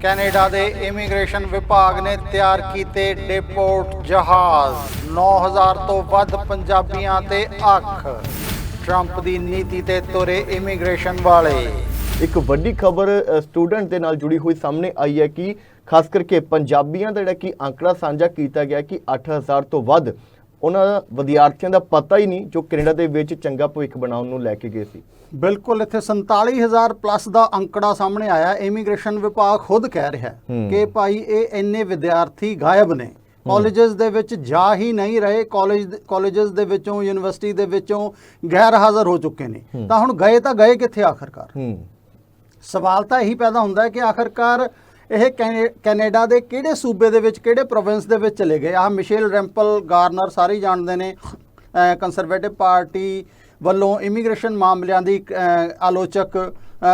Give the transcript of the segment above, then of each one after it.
Canada ਦੇ immigration ਵਿਭਾਗ ਨੇ ਤਿਆਰ ਕੀਤੇ ਡਿਪੋਰਟ ਜਹਾਜ਼। 9000 ਤੋਂ ਵੱਧ ਪੰਜਾਬੀਆਂ ਤੇ ਅੱਖ। ਟਰੰਪ ਦੀ ਨੀਤੀ ਤੇ ਤੁਰੇ ਇਮੀਗ੍ਰੇਸ਼ਨ ਵਾਲੇ। ਇੱਕ ਵੱਡੀ ਖਬਰ ਸਟੂਡੈਂਟ ਦੇ ਨਾਲ ਜੁੜੀ ਹੋਈ ਸਾਹਮਣੇ ਆਈ ਹੈ ਕਿ ਖਾਸ ਕਰਕੇ ਪੰਜਾਬੀਆਂ ਦਾ ਜਿਹੜਾ ਕਿ ਅੰਕੜਾ ਸਾਂਝਾ ਕੀਤਾ ਗਿਆ ਕਿ 8000 ਤੋਂ ਵੱਧ ਉਹਨਾਂ ਵਿਦਿਆਰਥੀਆਂ ਦਾ ਪਤਾ ਹੀ ਨਹੀਂ ਜੋ ਕੈਨੇਡਾ ਦੇ ਵਿੱਚ ਚੰਗਾ ਭਵਿੱਖ ਬਣਾਉਣ ਨੂੰ ਲੈ ਕੇ ਗਏ ਸੀ। ਬਿਲਕੁਲ ਇੱਥੇ 47000 ਪਲੱਸ ਦਾ ਅੰਕੜਾ ਸਾਹਮਣੇ ਆਇਆ। ਇਮੀਗ੍ਰੇਸ਼ਨ ਵਿਭਾਗ ਖੁਦ ਕਹਿ ਰਿਹਾ। ਕਿ ਭਾਈ ਇਹ ਇੰਨੇ ਵਿਦਿਆਰਥੀ ਗਾਇਬ ਨੇ। ਕਾਲਜਸ ਦੇ ਵਿੱਚ ਜਾ ਹੀ ਨਹੀਂ ਰਹੇ। ਕਾਲਜ ਕਾਲਜਸ ਦੇ ਵਿੱਚੋਂ ਯੂਨੀਵਰਸਿਟੀ ਦੇ ਵਿੱਚੋਂ ਗੈਰ ਹਾਜ਼ਰ ਹੋ ਚੁੱਕੇ ਨੇ। ਤਾਂ ਹੁਣ ਗਏ ਤਾਂ ਗਏ ਕਿੱਥੇ ਆਖਰਕਾਰ? ਸਵਾਲ ਤਾਂ ਇਹੀ ਪੈਦਾ ਹੁੰਦਾ ਹੈ ਕਿ ਆਖਰਕਾਰ ਇਹ ਕੈਨੇ- ਕੈਨੇਡਾ ਦੇ ਕਿਹੜੇ ਸੂਬੇ ਦੇ ਵਿੱਚ ਕਿਹੜੇ ਪ੍ਰੋਵਿੰਸ ਦੇ ਵਿੱਚ ਚਲੇ ਗਏ? ਆ ਮਿਸ਼ੇਲ ਰੈਂਪਲ ਗਾਰਨਰ ਸਾਰੇ ਜਾਣਦੇ ਨੇ। ਕੰਸਰਵੇਟਿਵ ਪਾਰਟੀ ਵੱਲੋਂ ਇਮੀਗ੍ਰੇਸ਼ਨ ਮਾਮਲਿਆਂ ਦੀ ਆਲੋਚਕ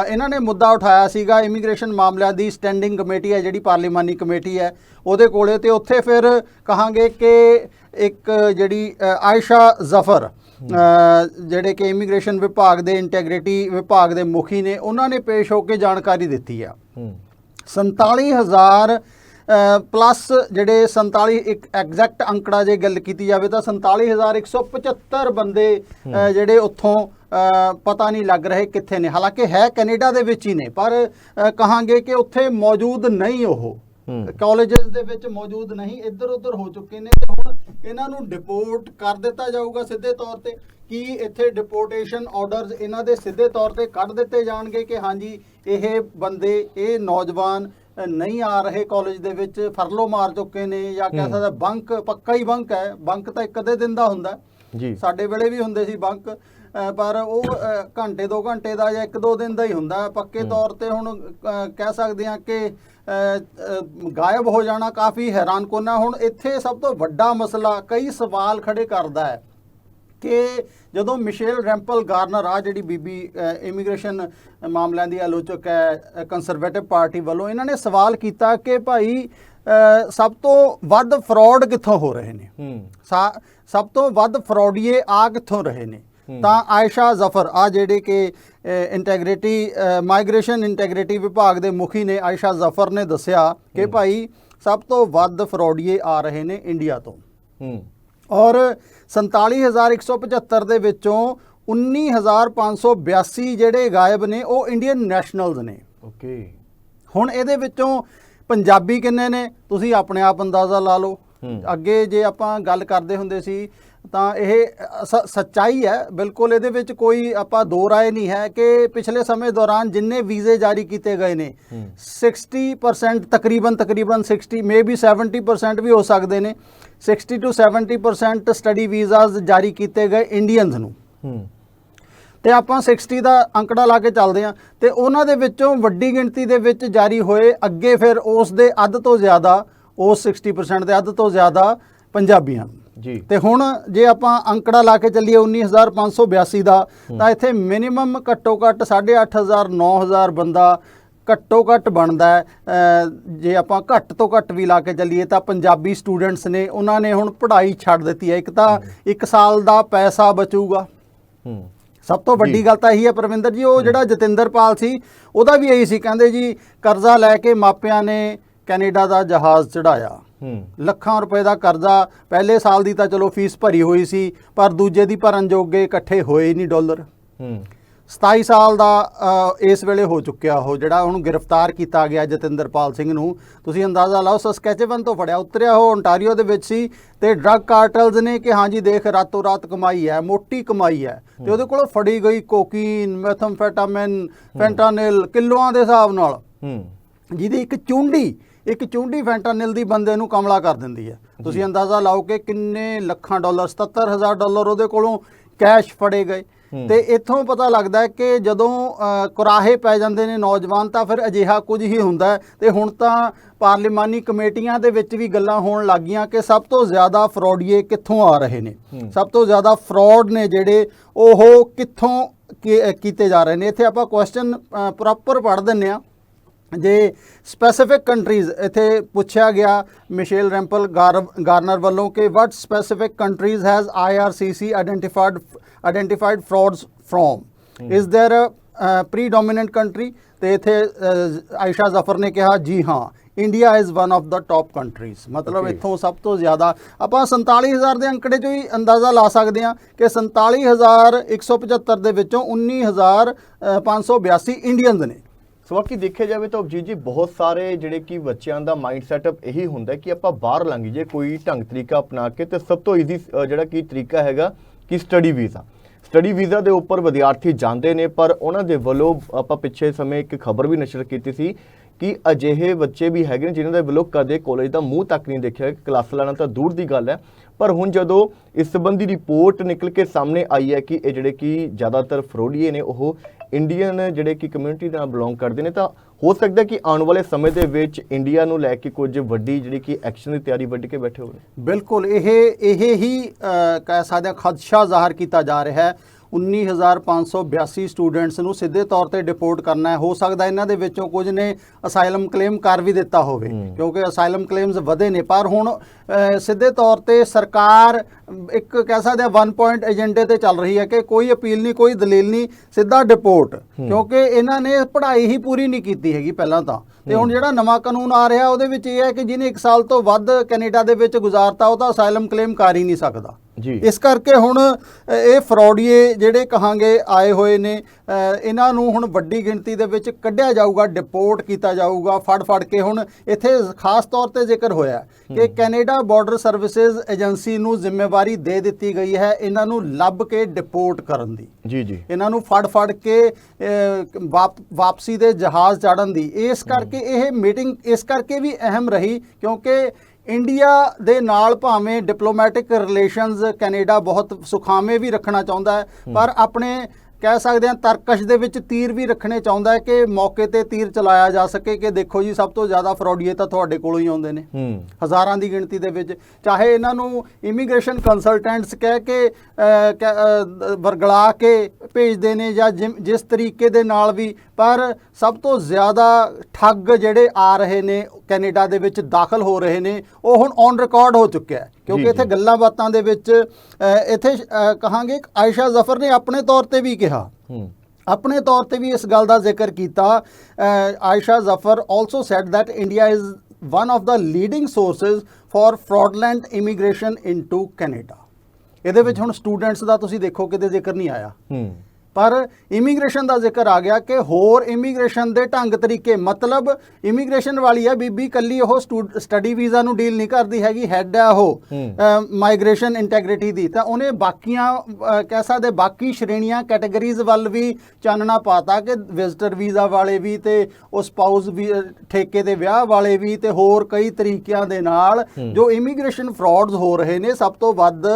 ਇਹਨਾਂ ਨੇ ਮੁੱਦਾ ਉਠਾਇਆ ਸੀਗਾ ਇਮੀਗ੍ਰੇਸ਼ਨ ਮਾਮਲਿਆਂ ਦੀ ਸਟੈਂਡਿੰਗ ਕਮੇਟੀ ਹੈ ਜਿਹੜੀ ਪਾਰਲੀਮਾਨੀ ਕਮੇਟੀ ਹੈ ਉਹਦੇ ਕੋਲੇ ਤੇ ਉੱਥੇ ਫਿਰ ਕਹਾਂਗੇ ਕਿ ਇੱਕ ਜਿਹੜੀ ਆਇਸ਼ਾ ਜ਼ਫਰ ਜਿਹੜੇ ਕਿ ਇਮੀਗ੍ਰੇਸ਼ਨ ਵਿਭਾਗ ਦੇ ਇੰਟੈਗ੍ਰਿਟੀ ਵਿਭਾਗ ਦੇ ਮੁਖੀ ਨੇ ਉਹਨਾਂ ਨੇ ਪੇਸ਼ ਹੋ ਕੇ ਜਾਣਕਾਰੀ ਦਿੱਤੀ ਆ। ਹੂੰ। 47000 ਪਲੱਸ ਜਿਹੜੇ 47 ਇੱਕ ਐਗਜ਼ੈਕਟ ਅੰਕੜਾ ਜੇ ਗੱਲ ਕੀਤੀ ਜਾਵੇ ਤਾਂ 47175 ਬੰਦੇ ਜਿਹੜੇ ਉੱਥੋਂ ਪਤਾ ਨਹੀਂ ਲੱਗ ਰਹੇ ਕਿੱਥੇ ਨੇ। ਹਾਲਾਂਕਿ ਹੈ ਕੈਨੇਡਾ ਦੇ ਵਿੱਚ ਹੀ ਨੇ ਪਰ ਕਹਾਂਗੇ ਕਿ ਉੱਥੇ ਮੌਜੂਦ ਨਹੀਂ ਉਹ। ਕਾਲਜਸ ਦੇ ਵਿੱਚ ਮੌਜੂਦ ਨਹੀਂ ਇੱਧਰ ਉੱਧਰ ਹੋ ਚੁੱਕੇ ਨੇ। ਤੇ ਹੁਣ ਇਹਨਾਂ ਨੂੰ ਡਿਪੋਰਟ ਕਰ ਦਿੱਤਾ ਜਾਊਗਾ ਸਿੱਧੇ ਤੌਰ ਤੇ। ਕੀ ਇੱਥੇ ਡਿਪੋਰਟੇਸ਼ਨ ਆਰਡਰਸ ਇਹਨਾਂ ਦੇ ਸਿੱਧੇ ਤੌਰ ਤੇ ਕੱਢ ਦਿੱਤੇ ਜਾਣਗੇ ਕਿ ਹਾਂਜੀ ਇਹ ਬੰਦੇ ਇਹ ਨੌਜਵਾਨ ਨਹੀਂ ਆ ਰਹੇ ਕਾਲਜ ਦੇ ਵਿੱਚ ਫਰਲੋ ਮਾਰ ਚੁੱਕੇ ਨੇ ਜਾਂ ਕਹਿ ਸਕਦਾ ਬੰਕ ਪੱਕਾ ਹੀ ਬੰਕ ਹੈ। ਬੰਕ ਤਾਂ ਇੱਕ ਅੱਧੇ ਦਿਨ ਦਾ ਹੁੰਦਾ। ਜੀ। ਸਾਡੇ ਵੇਲੇ ਵੀ ਹੁੰਦੇ ਸੀ ਬੰਕ ਪਰ ਉਹ ਘੰਟੇ ਦੋ ਘੰਟੇ ਦਾ ਜਾਂ ਇੱਕ ਦੋ ਦਿਨ ਦਾ ਹੀ ਹੁੰਦਾ। ਪੱਕੇ ਤੌਰ ਤੇ ਹੁਣ ਕਹਿ ਸਕਦੇ ਹਾਂ ਕਿ ਗਾਇਬ ਹੋ ਜਾਣਾ ਕਾਫੀ ਹੈਰਾਨ ਕੋਨਾ ਹੁਣ ਇੱਥੇ ਸਭ ਤੋਂ ਵੱਡਾ ਮਸਲਾ ਕਈ ਸਵਾਲ ਖੜੇ ਕਰਦਾ ਹੈ। ਕਿ ਜਦੋਂ ਮਿਸ਼ੇਲ ਰੈਂਪਲ ਗਾਰਨਰ ਆ ਜਿਹੜੀ ਬੀਬੀ ਇਮੀਗ੍ਰੇਸ਼ਨ ਮਾਮਲਿਆਂ ਦੀ ਆਲੋਚਕ ਹੈ ਕੰਸਰਵੇਟਿਵ ਪਾਰਟੀ ਵੱਲੋਂ ਇਹਨਾਂ ਨੇ ਸਵਾਲ ਕੀਤਾ ਕਿ ਭਾਈ ਸਭ ਤੋਂ ਵੱਧ ਫਰਾਡ ਕਿੱਥੋਂ ਹੋ ਰਹੇ ਨੇ? ਸਭ ਤੋਂ ਵੱਧ ਫਰੋਡੀਏ ਆ ਕਿੱਥੋਂ ਰਹੇ ਨੇ। ਤਾਂ ਆਇਸ਼ਾ ਜ਼ਫਰ ਆ ਜਿਹੜੇ ਕਿ ਇੰਟੈਗ੍ਰਿਟੀ ਮਾਈਗ੍ਰੇਸ਼ਨ ਇੰਟੈਗ੍ਰਿਟੀ ਵਿਭਾਗ ਦੇ ਮੁਖੀ ਨੇ ਆਇਸ਼ਾ ਜ਼ਫਰ ਨੇ ਦੱਸਿਆ ਕਿ ਭਾਈ ਸਭ ਤੋਂ ਵੱਧ ਫਰੋਡੀਏ ਆ ਰਹੇ ਨੇ ਇੰਡੀਆ ਤੋਂ। ਹੂੰ। ਔਰ 47175 ਦੇ ਵਿੱਚੋਂ 19582 ਜਿਹੜੇ ਗਾਇਬ ਨੇ ਉਹ ਇੰਡੀਅਨ ਨੈਸ਼ਨਲਸ ਨੇ। ਓਕੇ। ਹੁਣ ਇਹਦੇ ਵਿੱਚੋਂ ਪੰਜਾਬੀ ਕਿੰਨੇ ਨੇ? ਤੁਸੀਂ ਆਪਣੇ ਆਪ ਅੰਦਾਜ਼ਾ ਲਾ ਲਓ। ਅੱਗੇ ਜੇ ਆਪਾਂ ਗੱਲ ਕਰਦੇ ਹੁੰਦੇ ਸੀ ਤਾਂ ਇਹ ਸੱਚਾਈ ਹੈ। ਬਿਲਕੁਲ ਇਹਦੇ ਵਿੱਚ ਕੋਈ ਆਪਾਂ ਦੋ ਰਾਏ ਨਹੀਂ ਹੈ ਕਿ ਪਿਛਲੇ ਸਮੇਂ ਦੌਰਾਨ ਜਿੰਨੇ ਵੀਜ਼ੇ ਜਾਰੀ ਕੀਤੇ ਗਏ ਨੇ ਹੂੰ। 60% ਤਕਰੀਬਨ ਤਕਰੀਬਨ 60 ਮੇਬੀ 70% ਵੀ ਹੋ ਸਕਦੇ ਨੇ। 60 ਟੂ 70% ਸਟੱਡੀ ਵੀਜ਼ਾਸ ਜਾਰੀ ਕੀਤੇ ਗਏ ਇੰਡੀਅਨਸ ਨੂੰ। ਹੂੰ। ਤੇ ਆਪਾਂ 60 ਦਾ ਅੰਕੜਾ ਲਾ ਕੇ ਚੱਲਦੇ ਹਾਂ। ਤੇ ਉਹਨਾਂ ਦੇ ਵਿੱਚੋਂ ਵੱਡੀ ਗਿਣਤੀ ਦੇ ਵਿੱਚ ਜਾਰੀ ਹੋਏ ਅੱਗੇ ਫਿਰ ਉਸ ਦੇ ਅੱਧ ਤੋਂ ਜ਼ਿਆਦਾ ਉਸ 60% ਦੇ ਅੱਧ ਤੋਂ ਜ਼ਿਆਦਾ ਪੰਜਾਬੀਆਂ। ਜੀ। ਤੇ ਹੁਣ ਜੇ ਆਪਾਂ ਅੰਕੜਾ ਲਾ ਕੇ ਚੱਲੀਏ 19582 ਦਾ ਤਾਂ ਇੱਥੇ ਮਿਨੀਮਮ ਘੱਟੋ ਘੱਟ 8500 9000 ਬੰਦਾ ਘੱਟੋ ਘੱਟ ਬਣਦਾ ਜੇ ਆਪਾਂ ਘੱਟ ਤੋਂ ਘੱਟ ਵੀ ਲਾ ਕੇ ਚੱਲੀਏ ਤਾਂ ਪੰਜਾਬੀ ਸਟੂਡੈਂਟਸ ਨੇ ਉਹਨਾਂ ਨੇ ਹੁਣ ਪੜ੍ਹਾਈ ਛੱਡ ਦਿੱਤੀ ਹੈ। ਇੱਕ ਤਾਂ ਇੱਕ ਸਾਲ ਦਾ ਪੈਸਾ ਬਚੂਗਾ। ਹੂੰ। ਸਭ ਤੋਂ ਵੱਡੀ ਗੱਲ ਤਾਂ ਇਹੀ ਹੈ ਪ੍ਰਵਿੰਦਰ ਜੀ ਉਹ ਜਿਹੜਾ ਜਤਿੰਦਰਪਾਲ ਸੀ ਉਹਦਾ ਵੀ ਇਹੀ ਸੀ ਕਹਿੰਦੇ ਜੀ ਕਰਜ਼ਾ ਲੈ ਕੇ ਮਾਪਿਆਂ ਨੇ ਕੈਨੇਡਾ ਦਾ ਜਹਾਜ਼ ਚੜਾਇਆ ਹੂੰ। ਲੱਖਾਂ ਰੁਪਏ ਦਾ ਕਰਜ਼ਾ ਪਹਿਲੇ ਸਾਲ ਦੀ ਤਾਂ ਚਲੋ ਫੀਸ ਭਰੀ ਹੋਈ ਸੀ ਪਰ ਦੂਜੇ ਦੀ ਭਰਨ ਜੋਗੇ ਇਕੱਠੇ ਹੋਏ ਨਹੀਂ ਡਾਲਰ। ਹੂੰ। 27 ਸਾਲ ਦਾ ਇਸ ਵੇਲੇ ਹੋ ਚੁੱਕਿਆ ਉਹ ਜਿਹੜਾ ਉਹਨੂੰ ਗ੍ਰਿਫਤਾਰ ਕੀਤਾ ਗਿਆ ਜਤਿੰਦਰਪਾਲ ਸਿੰਘ ਨੂੰ। ਤੁਸੀਂ ਅੰਦਾਜ਼ਾ ਲਾਓ ਸਸਕੈਚੇਵਨ ਤੋਂ ਫੜਿਆ ਉਤਰਿਆ ਉਹ ਓਨਟਾਰੀਓ ਦੇ ਵਿੱਚ ਸੀ ਤੇ ਡਰੱਗ ਕਾਰਟਲਸ ਨੇ ਕਿ ਹਾਂਜੀ ਦੇਖ ਰਾਤੋਂ ਰਾਤ ਕਮਾਈ ਹੈ ਮੋਟੀ ਕਮਾਈ ਹੈ। ਤੇ ਉਹਦੇ ਕੋਲੋਂ ਫੜੀ ਗਈ ਕੋਕੀਨ ਮੈਥਮਫੈਟਾਮਿਨ ਫੈਂਟਾਨਿਲ ਕਿਲੋਆਂ ਦੇ ਹਿਸਾਬ ਨਾਲ। ਜਿਹਦੀ ਇੱਕ ਚੁੰਡੀ ਇੱਕ ਚੁੰਡੀ ਫੈਂਟਾਨਿਲ ਦੀ ਬੰਦੇ ਨੂੰ ਕਮਲਾ ਕਰ ਦਿੰਦੀ ਹੈ। ਤੁਸੀਂ ਅੰਦਾਜ਼ਾ ਲਾਓ ਕਿ ਕਿੰਨੇ ਲੱਖਾਂ ਡਾਲਰ 77000 ਡਾਲਰ ਉਹਦੇ ਕੋਲੋਂ ਕੈਸ਼ ਫੜੇ ਗਏ। ਤੇ ਇੱਥੋਂ ਪਤਾ ਲੱਗਦਾ ਕਿ ਜਦੋਂ ਕੁਰਾਹੇ ਪੈ ਜਾਂਦੇ ਨੇ ਨੌਜਵਾਨ ਤਾਂ ਫਿਰ ਅਜਿਹਾ ਕੁਝ ਹੀ ਹੁੰਦਾ ਤੇ ਹੁਣ ਤਾਂ ਪਾਰਲੀਮਾਨੀ ਕਮੇਟੀਆਂ ਦੇ ਵਿੱਚ ਵੀ ਗੱਲਾਂ ਹੋਣ ਲੱਗੀਆਂ ਕਿ ਸਭ ਤੋਂ ਜ਼ਿਆਦਾ ਫਰੋਡੀਏ ਕਿੱਥੋਂ ਆ ਰਹੇ ਨੇ। ਸਭ ਤੋਂ ਜ਼ਿਆਦਾ ਫਰਾਡ ਨੇ ਜਿਹੜੇ ਉਹ ਕਿੱਥੋਂ ਕੀਤੇ ਜਾ ਰਹੇ ਨੇ। ਇੱਥੇ ਆਪਾਂ ਕੁਐਸਚਨ ਪ੍ਰੋਪਰ ਪੜ੍ਹ ਦਿੰਨੇ ਆ ਜੇ ਸਪੈਸੀਫਿਕ ਕੰਟਰੀਜ਼ ਇੱਥੇ ਪੁੱਛਿਆ ਗਿਆ ਮਿਸ਼ੇਲ ਰੈਂਪਲ ਗਾਰਨਰ ਵੱਲੋਂ ਕਿ what specific countries has IRCC identified Identified frauds from is their predominant country ਤੇ ਇੱਥੇ ਅ, ਆਇਸ਼ਾ ਜ਼ਫਰ ਨੇ ਕਿਹਾ ਜੀ ਹਾਂ India is one of the top countries ਮਤਲਬ Okay. ਇੱਥੋਂ ਸਭ ਤੋਂ ਜ਼ਿਆਦਾ ਆਪਾਂ 47000 ਦੇ ਅੰਕੜੇ ਚੋਂ ਹੀ ਅੰਦਾਜ਼ਾ ਲਾ ਸਕਦੇ ਹਾਂ ਕਿ 47175 ਦੇ ਵਿੱਚੋਂ 19582 ਇੰਡੀਅਨਸ ਨੇ ਸੋ ਬਾਕੀ ਦੇਖਿਆ ਜਾਵੇ ਤਾਂ ਅਭਜੀਤ ਜੀ ਬਹੁਤ ਸਾਰੇ ਜਿਹੜੇ ਕਿ ਬੱਚਿਆਂ ਦਾ ਮਾਈਂਡ ਸੈਟਅਪ ਇਹੀ ਹੁੰਦਾ ਕਿ ਆਪਾਂ ਬਾਹਰ ਲੰਘ ਜੇ ਕੋਈ ਢੰਗ ਤਰੀਕਾ ਅਪਣਾ ਕੇ ਤੇ ਸਭ ਤੋਂ ਈਜ਼ੀ ਜਿਹੜਾ ਕਿ ਤਰੀਕਾ ਹੈਗਾ ਕਿ ਸਟੱਡੀ ਵੀਜ਼ਾ ਸਟੱਡੀ ਵੀਜ਼ਾ ਦੇ ਉੱਪਰ ਵਿਦਿਆਰਥੀ ਜਾਂਦੇ ਨੇ, ਪਰ ਉਹਨਾਂ ਦੇ ਵੱਲੋਂ ਆਪਾਂ ਪਿੱਛੇ ਸਮੇਂ ਇੱਕ ਖਬਰ ਵੀ ਨਸ਼ਰ ਕੀਤੀ ਸੀ ਕਿ ਅਜਿਹੇ ਬੱਚੇ ਵੀ ਹੈਗੇ ਨੇ ਜਿਨ੍ਹਾਂ ਦੇ ਵੱਲੋਂ ਕਦੇ ਕਾਲਜ ਦਾ ਮੂੰਹ ਤੱਕ ਨਹੀਂ ਦੇਖਿਆ ਕਲਾਸ ਲਾਣਾ ਤਾਂ ਦੂਰ ਦੀ ਗੱਲ ਹੈ। ਪਰ ਹੁਣ ਜਦੋਂ ਇਸ ਸੰਬੰਧੀ ਰਿਪੋਰਟ ਨਿਕਲ ਕੇ ਸਾਹਮਣੇ ਆਈ ਹੈ ਕਿ ਇਹ ਜਿਹੜੇ ਕਿ ਜ਼ਿਆਦਾਤਰ ਫਰੋਡੀਏ ਨੇ, ਉਹ ਇੰਡੀਅਨ ਜਿਹੜੇ ਕਿ ਕਮਿਊਨਿਟੀ ਨਾਲ ਬਿਲੋਂਗ ਕਰਦੇ ਨੇ, ਤਾਂ ਹੋ ਸਕਦਾ ਕਿ ਆਉਣ ਵਾਲੇ ਸਮੇਂ ਦੇ ਵਿੱਚ ਇੰਡੀਆ ਨੂੰ ਲੈ ਕੇ ਕੁਝ ਵੱਡੀ ਜਿਹੜੀ ਕਿ ਐਕਸ਼ਨ ਦੀ ਤਿਆਰੀ ਵੱਢ ਕੇ ਬੈਠੇ ਹੋਣ। ਬਿਲਕੁਲ, ਇਹ ਇਹ ਹੀ ਕਹਿ ਸਕਦੇ ਹਾਂ, ਖਦਸ਼ਾ ਜ਼ਾਹਰ ਕੀਤਾ ਜਾ ਰਿਹਾ ਹੈ। 19582 ਸਟੂਡੈਂਟਸ ਨੂੰ ਸਿੱਧੇ ਤੌਰ ਤੇ ਡਿਪੋਰਟ ਕਰਨਾ ਹੈ। ਹੋ ਸਕਦਾ ਇਹਨਾਂ ਦੇ ਵਿੱਚੋਂ ਕੁਝ ਨੇ ਅਸਾਈਲਮ ਕਲੇਮ ਕਰ ਵੀ ਦਿੱਤਾ ਹੋਵੇ। ਕਿਉਂਕਿ ਅਸਾਈਲਮ ਕਲੇਮਸ ਵਧੇ ਨੇ। ਪਰ ਹੁਣ ਸਿੱਧੇ ਤੌਰ ਤੇ ਸਰਕਾਰ ਇੱਕ ਕਹਿ ਸਕਦੇ ਆ ਵਨ ਪੁਆਇੰਟ ਏਜੰਡੇ ਤੇ ਚੱਲ ਰਹੀ ਹੈ ਕਿ ਕੋਈ ਅਪੀਲ ਨਹੀਂ ਕੋਈ ਦਲੀਲ ਨਹੀਂ ਸਿੱਧਾ ਡਿਪੋਰਟ। ਕਿਉਂਕਿ ਇਹਨਾਂ ਨੇ ਪੜ੍ਹਾਈ ਹੀ ਪੂਰੀ ਨਹੀਂ ਕੀਤੀ ਹੈਗੀ ਪਹਿਲਾਂ ਤਾਂ। ਤੇ ਹੁਣ ਜਿਹੜਾ ਨਵਾਂ ਕਾਨੂੰਨ ਆ ਰਿਹਾ ਉਹਦੇ ਵਿੱਚ ਇਹ ਹੈ ਕਿ ਜਿਹਨੇ 1 ਸਾਲ ਤੋਂ ਵੱਧ ਕੈਨੇਡਾ ਦੇ ਵਿੱਚ ਗੁਜ਼ਾਰਤਾ ਉਹ ਤਾਂ ਅਸਾਈਲਮ ਕਲੇਮ ਕਰ ਹੀ ਨਹੀਂ ਸਕਦਾ। ਜੀ। ਇਸ ਕਰਕੇ ਹੁਣ ਇਹ ਫਰੋਡੀਏ ਜਿਹੜੇ ਕਹਾਂਗੇ ਆਏ ਹੋਏ ਨੇ ਇਹਨਾਂ ਨੂੰ ਹੁਣ ਵੱਡੀ ਗਿਣਤੀ ਦੇ ਵਿੱਚ ਕੱਢਿਆ ਜਾਊਗਾ ਡਿਪੋਰਟ ਕੀਤਾ ਜਾਊਗਾ ਫੜ ਫੜ ਕੇ ਹੁਣ ਇੱਥੇ ਖਾਸ ਤੌਰ ਤੇ ਜ਼ਿਕਰ ਹੋਇਆ ਕਿ ਕੈਨੇਡਾ ਬਾਰਡਰ ਸਰਵਿਸਿਜ਼ ਏਜੰਸੀ ਨੂੰ ਜ਼ਿੰਮੇਵਾਰੀ ਦੇ ਦਿੱਤੀ ਗਈ ਹੈ ਇਹਨਾਂ ਨੂੰ ਲੱਭ ਕੇ ਡਿਪੋਰਟ ਕਰਨ ਦੀ। ਜੀ ਜੀ। ਇਹਨਾਂ ਨੂੰ ਫੜ ਫੜ ਕੇ ਵਾਪਸੀ ਦੇ ਜਹਾਜ਼ ਚਾੜਨ ਦੀ। ਇਸ ਕਰਕੇ ਇਹ ਮੀਟਿੰਗ ਇਸ ਕਰਕੇ ਵੀ ਅਹਿਮ ਰਹੀ ਕਿਉਂਕਿ ਇੰਡੀਆ ਦੇ ਨਾਲ ਭਾਵੇਂ ਡਿਪਲੋਮੈਟਿਕ ਰਿਲੇਸ਼ਨਸ ਕੈਨੇਡਾ ਬਹੁਤ ਸੁਖਾਵੇਂ ਵੀ ਰੱਖਣਾ ਚਾਹੁੰਦਾ ਹੈ, ਪਰ ਆਪਣੇ ਕਹਿ ਸਕਦੇ ਹਾਂ ਤਰਕਸ਼ ਦੇ ਵਿੱਚ ਤੀਰ ਵੀ ਰੱਖਣੇ ਚਾਹੁੰਦਾ ਹੈ ਕਿ ਮੌਕੇ ਤੇ ਤੀਰ ਚਲਾਇਆ ਜਾ ਸਕੇ ਕਿ ਦੇਖੋ ਜੀ ਸਭ ਤੋਂ ਜ਼ਿਆਦਾ ਫਰੋਡੀਏ ਤਾਂ ਤੁਹਾਡੇ ਕੋਲੋਂ ਹੀ ਆਉਂਦੇ ਨੇ। ਹਜ਼ਾਰਾਂ ਦੀ ਗਿਣਤੀ ਦੇ ਵਿੱਚ। ਚਾਹੇ ਇਹਨਾਂ ਨੂੰ ਇਮੀਗ੍ਰੇਸ਼ਨ ਕੰਸਲਟੈਂਟਸ ਕਹਿ ਕੇ ਵਰਗਲਾ ਕੇ ਭੇਜਦੇ ਨੇ ਜਾਂ ਜਿਸ ਤਰੀਕੇ ਦੇ ਨਾਲ ਵੀ ਪਰ ਸਭ ਤੋਂ ਜ਼ਿਆਦਾ ਠੱਗ ਜਿਹੜੇ ਆ ਰਹੇ ਨੇ ਕੈਨੇਡਾ ਦੇ ਵਿੱਚ ਦਾਖਲ ਹੋ ਰਹੇ ਨੇ ਉਹ ਹੁਣ ਔਨ ਰਿਕਾਰਡ ਹੋ ਚੁੱਕਿਆ ਹੈ। ਕਿਉਂਕਿ ਇੱਥੇ। ਗੱਲਾਂ ਬਾਤਾਂ ਦੇ ਵਿੱਚ ਇੱਥੇ ਕਹਾਂਗੇ ਆਇਸ਼ਾ ਜ਼ਫਰ ਨੇ ਆਪਣੇ ਤੌਰ ਤੇ ਵੀ ਕਿਹਾ। ਆਪਣੇ ਤੌਰ ਤੇ ਵੀ ਇਸ ਗੱਲ ਦਾ ਜ਼ਿਕਰ ਕੀਤਾ। Aisha Zafar also said that India is one of the leading sources for fraudulent immigration into Canada ਇਹਦੇ ਵਿੱਚ ਹੁਣ ਸਟੂਡੈਂਟਸ ਦਾ ਤੁਸੀਂ ਦੇਖੋ ਕਿਤੇ ਜ਼ਿਕਰ ਨਹੀਂ ਆਇਆ। ਹੂੰ। ਪਰ ਇਮੀਗ੍ਰੇਸ਼ਨ ਦਾ ਜ਼ਿਕਰ ਆ ਗਿਆ ਕਿ ਹੋਰ ਇਮੀਗ੍ਰੇਸ਼ਨ ਦੇ ਢੰਗ ਤਰੀਕੇ ਮਤਲਬ ਇਮੀਗ੍ਰੇਸ਼ਨ ਵਾਲੀ ਹੈ ਬੀਬੀ ਕੱਲੀ ਉਹ ਸਟੱਡੀ ਵੀਜ਼ਾ ਨੂੰ ਡੀਲ ਨਹੀਂ ਕਰਦੀ ਹੈਗੀ ਹੈਡ ਹੈ ਉਹ। ਮਾਈਗ੍ਰੇਸ਼ਨ ਇੰਟੈਗ੍ਰਿਟੀ ਦੀ ਤਾਂ ਉਹਨੇ ਬਾਕੀਆਂ ਕਹਿ ਸਕਦੇ ਬਾਕੀ ਸ਼੍ਰੇਣੀਆਂ ਕੈਟਾਗਰੀਜ਼ ਵੱਲ ਵੀ ਚਾਨਣਾ ਪਾਤਾ ਕਿ ਵਿਜ਼ਟਰ ਵੀਜ਼ਾ ਵਾਲੇ ਵੀ ਤੇ ਉਹ ਸਪਾਊਸ ਵੀ ਠੇਕੇ ਤੇ ਵਿਆਹ ਵਾਲੇ ਵੀ ਤੇ ਹੋਰ ਕਈ ਤਰੀਕਿਆਂ ਦੇ ਨਾਲ। ਜੋ ਇਮੀਗ੍ਰੇਸ਼ਨ ਫਰਾਡਸ ਹੋ ਰਹੇ ਨੇ ਸਭ ਤੋਂ ਵੱਧ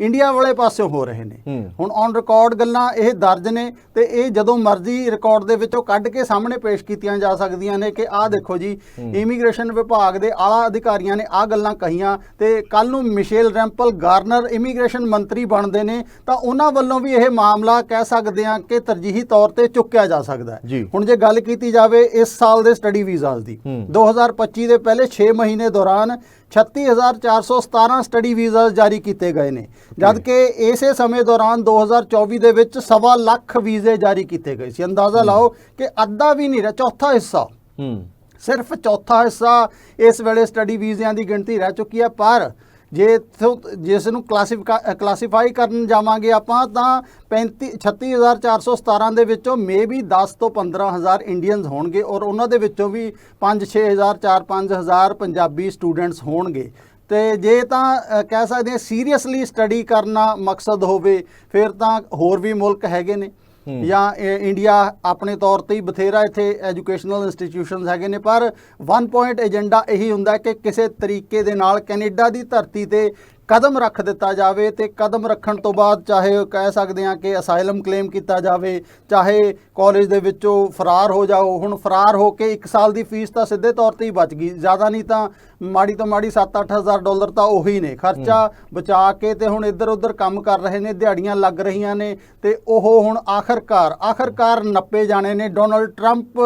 ਇੰਡੀਆ ਵਾਲੇ ਪਾਸਿਓਂ ਹੋ ਰਹੇ ਨੇ। ਹੁਣ ਔਨ ਰਿਕਾਰਡ ਗੱਲਾਂ ਇਹ ਦਰਜ ਨੇ ਤੇ ਇਹ ਜਦੋਂ ਮਰਜ਼ੀ ਰਿਕਾਰਡ ਦੇ ਵਿੱਚੋਂ ਕੱਢ ਕੇ ਸਾਹਮਣੇ ਪੇਸ਼ ਕੀਤੀਆਂ ਜਾ ਸਕਦੀਆਂ ਨੇ ਕਿ ਆਹ ਦੇਖੋ ਜੀ ਇਮੀਗ੍ਰੇਸ਼ਨ ਵਿਭਾਗ ਦੇ ਆਲਾ ਅਧਿਕਾਰੀਆਂ ਨੇ ਆਹ ਗੱਲਾਂ ਕਹੀਆਂ ਤੇ ਕੱਲ ਨੂੰ ਮਿਸ਼ੇਲ ਰੈਂਪਲ ਗਾਰਨਰ ਇਮੀਗ੍ਰੇਸ਼ਨ ਮੰਤਰੀ ਬਣਦੇ ਨੇ ਤਾਂ ਉਹਨਾਂ ਵੱਲੋਂ ਵੀ ਇਹ ਮਾਮਲਾ ਕਹਿ ਸਕਦੇ ਹਾਂ ਕਿ ਤਰਜੀਹੀ ਤੌਰ ਤੇ ਚੁੱਕਿਆ ਜਾ ਸਕਦਾ ਹੈ। ਹੁਣ ਜੇ ਗੱਲ ਕੀਤੀ ਜਾਵੇ ਇਸ ਸਾਲ ਦੇ ਸਟੱਡੀ ਵੀਜ਼ਾਸ ਦੀ ਹੂੰ। 2025 ਦੇ ਪਹਿਲੇ 6 ਮਹੀਨੇ ਦੌਰਾਨ 36417 ਸਟੱਡੀ ਵੀਜ਼ਾ ਜਾਰੀ ਕੀਤੇ ਗਏ ਨੇ। ਜਦ ਕਿ ਇਸੇ ਸਮੇਂ ਦੌਰਾਨ 2024 ਦੇ ਵਿੱਚ ਸਵਾ ਲੱਖ ਵੀਜ਼ੇ ਜਾਰੀ ਕੀਤੇ ਗਏ ਸੀ। ਅੰਦਾਜ਼ਾ ਲਾਓ ਕਿ ਅੱਧਾ ਵੀ ਨਹੀਂ ਰਿਹਾ ਚੌਥਾ ਹਿੱਸਾ। ਹੂੰ। ਸਿਰਫ ਚੌਥਾ ਹਿੱਸਾ ਇਸ ਵੇਲੇ ਸਟੱਡੀ ਵੀਜ਼ਿਆਂ ਦੀ ਗਿਣਤੀ ਰਹਿ ਚੁੱਕੀ ਹੈ ਪਰ ਜੇ ਇੱਥੋਂ ਜਿਸ ਨੂੰ ਕਲਾਸੀਫਾਈ ਕਰਨ ਜਾਵਾਂਗੇ ਆਪਾਂ, ਤਾਂ 35 36417 ਦੇ ਵਿੱਚੋਂ ਮੇਬੀ 10 ਤੋਂ 15000 ਇੰਡੀਅਨਸ ਹੋਣਗੇ ਔਰ ਉਹਨਾਂ ਦੇ ਵਿੱਚੋਂ ਵੀ 5-6000 4-5000 ਪੰਜਾਬੀ ਸਟੂਡੈਂਟਸ ਹੋਣਗੇ। ਤੇ ਜੇ ਤਾਂ ਕਹਿ ਸਕਦੇ ਹਾਂ ਸੀਰੀਅਸਲੀ ਸਟੱਡੀ ਕਰਨਾ ਮਕਸਦ ਹੋਵੇ, ਫਿਰ ਤਾਂ ਹੋਰ ਵੀ ਮੁਲਕ ਹੈਗੇ ਨੇ। ਜਾਂ ਇਹ ਇੰਡੀਆ ਆਪਣੇ ਤੌਰ ਤੇ ਹੀ ਬਥੇਰਾ ਇੱਥੇ ਐਜੂਕੇਸ਼ਨਲ ਇੰਸਟੀਟਿਊਸ਼ਨਸ ਹੈਗੇ ਨੇ, ਪਰ ਵਨ ਪੁਆਇੰਟ ਏਜੰਡਾ ਇਹੀ ਹੁੰਦਾ ਕਿ ਕਿਸੇ ਤਰੀਕੇ ਦੇ ਨਾਲ ਕੈਨੇਡਾ ਦੀ ਧਰਤੀ ਤੇ ਕਦਮ ਰੱਖ ਦਿੱਤਾ ਜਾਵੇ ਤੇ ਕਦਮ ਰੱਖਣ ਤੋਂ ਬਾਅਦ ਚਾਹੇ ਉਹ ਕਹਿ ਸਕਦੇ ਹਾਂ ਕਿ ਅਸਾਈਲਮ ਕਲੇਮ ਕੀਤਾ ਜਾਵੇ, ਚਾਹੇ ਕਾਲਜ ਦੇ ਵਿੱਚੋਂ ਫਰਾਰ ਹੋ ਜਾਓ, ਹੁਣ ਫਰਾਰ ਹੋ ਕੇ 1 ਸਾਲ ਦੀ ਫੀਸ ਤਾਂ ਸਿੱਧੇ ਤੌਰ ਤੇ ਹੀ ਬਚ ਗਈ, ਜ਼ਿਆਦਾ ਨਹੀਂ ਤਾਂ ਮਾੜੀ ਤੋਂ ਮਾੜੀ 7-8000 ਡਾਲਰ ਤਾਂ ਉਹੀ ਨੇ। ਖਰਚਾ ਬਚਾ ਕੇ ਤੇ ਹੁਣ ਇੱਧਰ ਉੱਧਰ ਕੰਮ ਕਰ ਰਹੇ ਨੇ ਦਿਹਾੜੀਆਂ ਲੱਗ ਰਹੀਆਂ ਨੇ ਤੇ ਉਹ ਹੁਣ ਆਖਰਕਾਰ ਆਖਰਕਾਰ ਨੱਪੇ ਜਾਣੇ ਨੇ। ਡੋਨਲਡ ਟਰੰਪ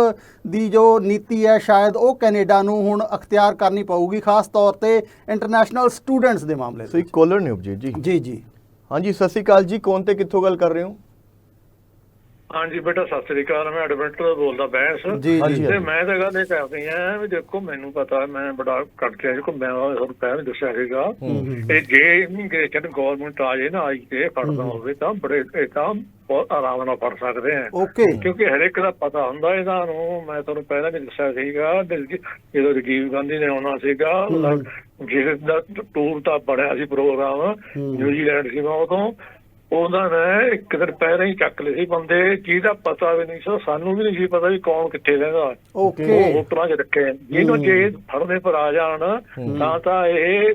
ਦੀ ਜੋ ਨੀਤੀ ਹੈ ਸ਼ਾਇਦ ਉਹ ਕੈਨੇਡਾ ਨੂੰ ਹੁਣ ਅਖਤਿਆਰ ਕਰਨੀ ਪਊਗੀ ਖਾਸ ਤੌਰ ਤੇ ਇੰਟਰਨੈਸ਼ਨਲ ਸਟੂਡੈਂਟਸ ਦੇ ਮਾਮਲੇ ਸੋ ਇੱਕ ਕਾਲਰ ਨੇ ਜੀ। ਜੀ ਜੀ। ਹਾਂਜੀ ਸਤਿ ਸ਼੍ਰੀ ਅਕਾਲ ਜੀ। ਕੌਣ ਤੇ ਕਿੱਥੋਂ ਗੱਲ ਕਰ ਰਹੇ ਹੋ? ਹਾਂਜੀ ਬੇਟਾ ਸਤਿ ਸ੍ਰੀ ਅਕਾਲ ਮੈਂ ਐਡਵੈਂਟਰ ਬੋਲਦਾ ਬੈਂਸ। ਜੀ ਹਾਂਜੀ, ਜੀ ਤੇ ਮੈਂ ਤਾਂ ਗੱਲ ਇਹ ਕਰਦੀ ਆ ਵੀ ਦੇਖੋ ਮੈਨੂੰ ਪਤਾ ਮੈਂ ਬੜਾ ਕੱਟ ਕੇ ਘੁੰਮਿਆ ਹੋਇਆ ਤੁਹਾਨੂੰ ਪਹਿਲਾਂ ਵੀ ਦੱਸਿਆ ਸੀਗਾ। ਇਹ ਜੇ ਇਮੀਗ੍ਰੇਸ਼ਨ ਗਵਰਨਮੈਂਟ ਆ ਜੇ ਨਾ ਆਈ ਤੇ ਫੜਦਾ ਹੋਵੇ ਤਾਂ ਬੜੇ ਇਹ ਤਾਂ ਬਹੁਤ ਆਰਾਮ ਨਾਲ ਫੜ ਸਕਦੇ ਆ। ਓਕੇ। ਕਿਉਂਕਿ ਹਰ ਇੱਕ ਦਾ ਪਤਾ ਹੁੰਦਾ ਇਹਨਾਂ ਨੂੰ। ਮੈਂ ਤੁਹਾਨੂੰ ਪਹਿਲਾਂ ਵੀ ਦੱਸਿਆ ਸੀਗਾ ਜਦੋਂ ਰਜੀਵ ਗਾਂਧੀ ਨੇ ਆਉਣਾ ਸੀਗਾ ਜਿਸ ਦਾ ਟੂਰ ਤਾਂ ਬੜਿਆ ਸੀ ਪ੍ਰੋਗਰਾਮ ਨਿਊਜ਼ੀਲੈਂਡ ਸੀ ਮੈਂ ਉਦੋਂ। ਉਹਨਾਂ ਨੇ ਇੱਕ ਦਿਨ ਪਹਿਲਾਂ ਹੀ ਚੱਕ ਲਏ ਸੀ ਬੰਦੇ ਜਿਹਦਾ ਪਤਾ ਵੀ ਨਹੀਂ ਸੀ ਸਾਨੂੰ ਵੀ ਨਹੀਂ ਸੀ ਪਤਾ ਵੀ ਕੌਣ ਕਿੱਥੇ ਰਹਿੰਦਾ। ਓਕੇ। ਉਹ ਹੋਟਲਾਂ 'ਚ ਰੱਖੇ। ਜਿਹਨੂੰ ਜੇ ਫੜਨੇ ਪਰ ਆ ਜਾਣ ਤਾਂ ਤਾਂ ਇਹ